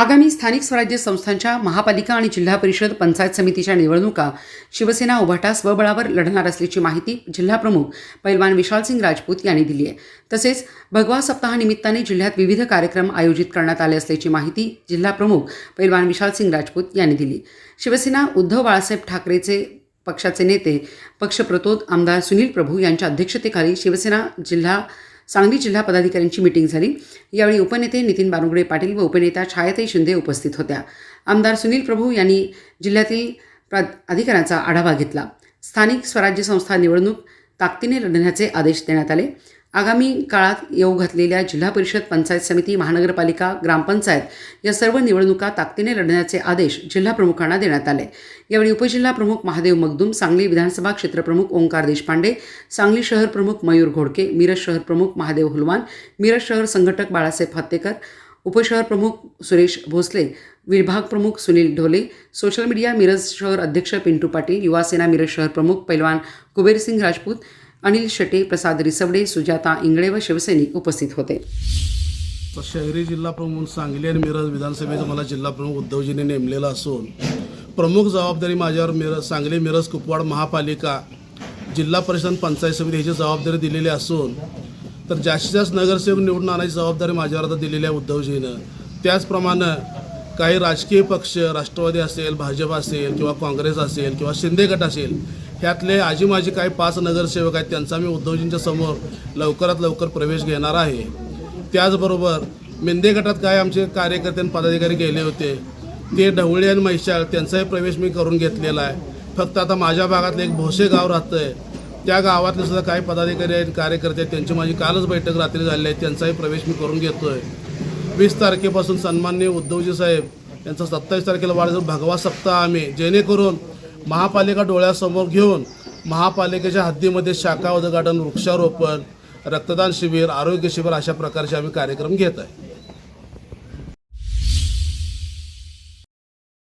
आगामी स्थानिक स्वराज्य संस्थांच्या महापालिका आणि जिल्हा परिषद पंचायत समितीच्या निवडणुका शिवसेना उभाटा स्वबळावर लढणार असल्याची माहिती जिल्हाप्रमुख पैलवान विशालसिंग राजपूत यांनी दिली आहे. तसेच भगवा सप्ताहानिमित्ताने जिल्ह्यात विविध कार्यक्रम आयोजित करण्यात आले असल्याची माहिती जिल्हाप्रमुख पैलवान विशालसिंग राजपूत यांनी दिली. शिवसेना उद्धव बाळासाहेब ठाकरेचे पक्षाचे नेते पक्षप्रतोद आमदार सुनील प्रभू यांच्या अध्यक्षतेखाली शिवसेना जिल्हा सांगली जिल्हा पदाधिकाऱ्यांची मिटिंग झाली. यावेळी उपनेते नितीन बानुगडे पाटील व उपनेता छायाताई शिंदे उपस्थित होत्या. आमदार सुनील प्रभू यांनी जिल्ह्यातील प्रा अधिकाऱ्यांचा आढावा घेतला. स्थानिक स्वराज्य संस्था निवडणूक ताकदीने लढण्याचे आदेश देण्यात आले. आगामी काळात येऊ घातलेल्या जिल्हा परिषद पंचायत समिती महानगरपालिका ग्रामपंचायत या सर्व निवडणुका ताकदीने लढण्याचे आदेश जिल्हा प्रमुखांना देण्यात आले. यावेळी उपजिल्हा प्रमुख महादेव मगदूम सांगली विधानसभा क्षेत्रप्रमुख ओंकार देशपांडे सांगली शहर प्रमुख मयूर घोडके मिरज शहर प्रमुख महादेव हुलवान मिरज शहर संघटक बाळासाहेब हत्तेकर उपशहर प्रमुख सुरेश भोसले विभाग प्रमुख सुनील ढोले सोशल मीडिया मिरज शहर अध्यक्ष पिंटू पाटील युवासेना मिरज शहर प्रमुख पैलवान कुबेरसिंग राजपूत अनिल शेटे प्रसाद रिसवडे सुजाता इंगळे व शिवसैनिक उपस्थित होते. तर शहरी जिल्हाप्रमुख म्हणून सांगली आणि मिरज विधानसभेचं मला जिल्हाप्रमुख उद्धवजीने उद्धवजींनी नेमलेलं असून प्रमुख जबाबदारी माझ्यावर मिरज सांगली मिरज कुपवाड महापालिका जिल्हा परिषद पंचायत समिती ह्याची जबाबदारी दिलेली असून तर जास्तीत जास्त नगरसेवक निवडून आणायची जबाबदारी माझ्यावर आता दिलेली आहे उद्धवजीनं. त्याचप्रमाणे काही राजकीय पक्ष राष्ट्रवादी असेल भाजप असेल किंवा काँग्रेस असेल किंवा शिंदे गट असेल ह्यातले आजी माझी काही पाच नगरसेवक आहेत त्यांचा मी उद्धवजींच्या समोर लवकरात लवकर प्रवेश घेणार आहे. त्याचबरोबर मिंदे गटात काय आमचे कार्यकर्ते आणि पदाधिकारी गेले होते ते ढवळे आणि म्हैशाळ त्यांचाही प्रवेश मी करून घेतलेला आहे. फक्त आता माझ्या भागातलं एक भोसे गाव राहतं आहे त्या गावातले सुद्धा काही पदाधिकारी आहेत कार्यकर्ते आहेत त्यांची माझी कालच बैठक रात्री झाली आहे त्यांचाही प्रवेश मी करून घेतो आहे वीस तारखेपासून सन्मान्य उद्धवजी साहेब यांचा सत्तावीस तारखेला वाढदिवस भगवा सप्ताह आम्ही जेणेकरून महापालिका डोळ्यासमोर घेऊन महापालिकेच्या हद्दीमध्ये शाखा उद्घाटन वृक्षारोपण रक्तदान शिबिर आरोग्य शिबिर अशा प्रकारचे आम्ही कार्यक्रम घेत आहे.